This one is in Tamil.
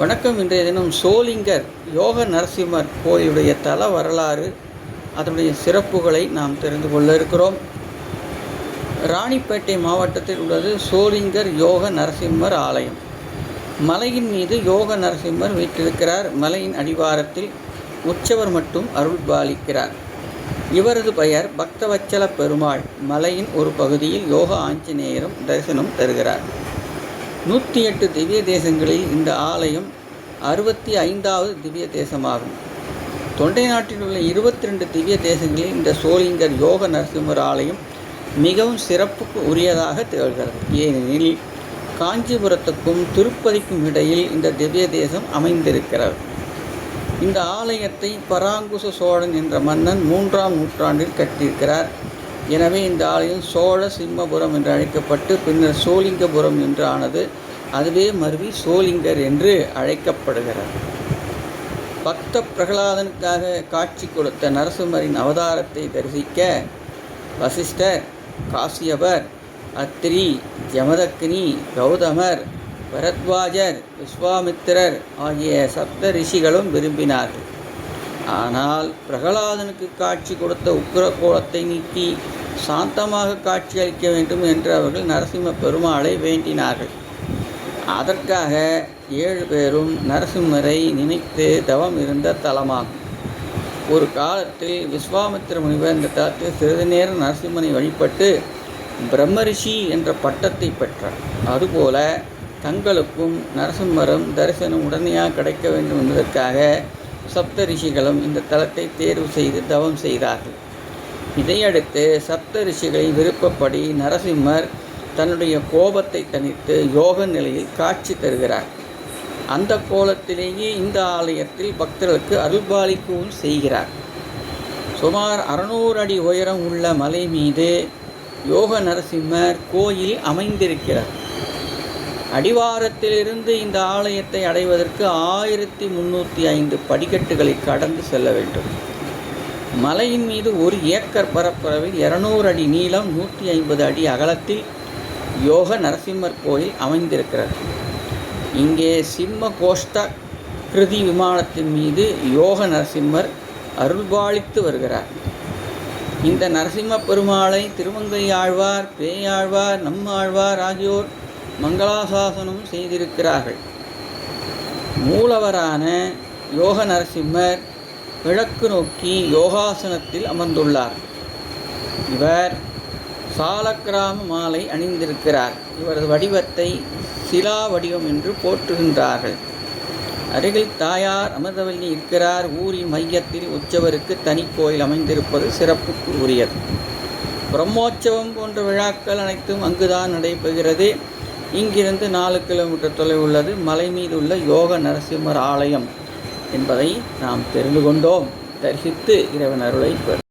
வணக்கம் இன்றைய தினம் சோலிங்கர் யோக நரசிம்மர் கோயிலுடைய தல வரலாறு அதனுடைய சிறப்புகளை நாம் தெரிந்து கொள்ள இருக்கிறோம். ராணிப்பேட்டை மாவட்டத்தில் உள்ளது சோலிங்கர் யோக நரசிம்மர் ஆலயம். மலையின் மீது யோக நரசிம்மர் வீற்றிருக்கிறார். மலையின் அடிவாரத்தில் உற்சவர் மட்டும் அருள் பாலிக்கிறார் இவரது பெயர் பக்தவச்சல பெருமாள். மலையின் ஒரு பகுதியில் யோக ஆஞ்சநேயரும் தரிசனம் தருகிறார். நூற்றி எட்டு திவ்ய தேசங்களில் இந்த ஆலயம் அறுபத்தி ஐந்தாவது திவ்ய தேசமாகும். தொண்டை நாட்டில் உள்ள இருபத்தி ரெண்டு திவ்ய தேசங்களில் இந்த சோளிங்கர் யோக நரசிம்மர் ஆலயம் மிகவும் சிறப்புக்கு உரியதாக திகழ்கிறது. ஏனெனில் காஞ்சிபுரத்துக்கும் திருப்பதிக்கும் இடையில் இந்த திவ்ய தேசம் அமைந்திருக்கிறது. இந்த ஆலயத்தை பராங்குச சோழன் என்ற மன்னன் மூன்றாம் நூற்றாண்டில் கட்டியிருக்கிறார். எனவே இந்த ஆலயம் சோழ சிம்மபுரம் என்று அழைக்கப்பட்டு பின்னர் சோலிங்கபுரம் என்று ஆனது அதுவே மருவி சோலிங்கர் என்று அழைக்கப்படுகிறது. பக்த பிரகலாதனுக்காக காட்சி கொடுத்த நரசிம்மரின் அவதாரத்தை தரிசிக்க வசிஷ்டர் காசியபர் அத்திரி ஜமதக்கினி கௌதமர் பரத்வாஜர் விஸ்வாமித்திரர் ஆகிய சப்த ரிஷிகளும் விரும்பினார்கள். ஆனால் பிரகலாதனுக்கு காட்சி கொடுத்த உக்ரகோலத்தை நீக்கி சாந்தமாக காட்சியளிக்க வேண்டும் என்று அவர்கள் நரசிம்ம பெருமாளை வேண்டினார்கள். அதற்காக ஏழு பேரும் நரசிம்மரை நினைத்து தவம் இருந்த தலமாகும். ஒரு காலத்தில் விஸ்வாமித்திர முனிவர் இந்த தலத்தில் சிறிது நேரம் நரசிம்மனை வழிபட்டு பிரம்மரிஷி என்ற பட்டத்தை பெற்றார். அதுபோல தங்களுக்கும் நரசிம்மரும் தரிசனம் உடனடியாக கிடைக்க வேண்டும் என்பதற்காக சப்த ரிஷிகளும் இந்த தலத்தை தேர்வு செய்து தவம் செய்தார்கள். இதையடுத்து சப்த விருப்பப்படி நரசிம்மர் தன்னுடைய கோபத்தை தனித்து யோக நிலையில் காட்சி தருகிறார். அந்த கோலத்திலேயே இந்த ஆலயத்தில் பக்தர்களுக்கு அருள்பாலிக்கவும் செய்கிறார். சுமார் அறுநூறு அடி உயரம் உள்ள மலை மீது யோக நரசிம்மர் கோயில் அமைந்திருக்கிறார். அடிவாரத்திலிருந்து இந்த ஆலயத்தை அடைவதற்கு ஆயிரத்தி முந்நூற்றி ஐந்து படிக்கட்டுகளை கடந்து செல்ல வேண்டும். மலையின் மீது ஒரு ஏக்கர் பரப்பளவில் இரநூறு அடி நீளம் நூற்றி ஐம்பது அடி அகலத்தில் யோக நரசிம்மர் கோயில் அமைந்திருக்கிறது. இங்கே சிம்ம கோஷ்ட கிருதி விமானத்தின் மீது யோக நரசிம்மர் அருள்பாலித்து வருகிறார். இந்த நரசிம்ம பெருமாளை திருமங்கை ஆழ்வார் பேயாழ்வார் நம்மாழ்வார் ஆகியோர் மங்களாசாசனம் செய்திருக்கிறார்கள். மூலவரான யோக நரசிம்மர் கிழக்கு நோக்கி யோகாசனத்தில் அமர்ந்துள்ளார். இவர் சாலக்கிராம மாலை அணிந்திருக்கிறார். இவரது வடிவத்தை சிலா வடிவம் என்று போற்றுகின்றார்கள். அருகில் தாயார் அமிர்தவல்லி இருக்கிறார். ஊரின் மையத்தில் உற்சவருக்கு தனி கோயில் அமைந்திருப்பது சிறப்புக்கு உரியது பிரம்மோற்சவம் போன்ற விழாக்கள் அனைத்தும் அங்குதான் நடைபெறுகிறது. இங்கிருந்து நாலு கிலோமீட்டர் தொலைவு உள்ளது மலை மீது உள்ள யோக நரசிம்மர் ஆலயம். என்பதை நாம் தெரிந்து கொண்டோம். தரிசித்து இறைவன் அருளை பெறும்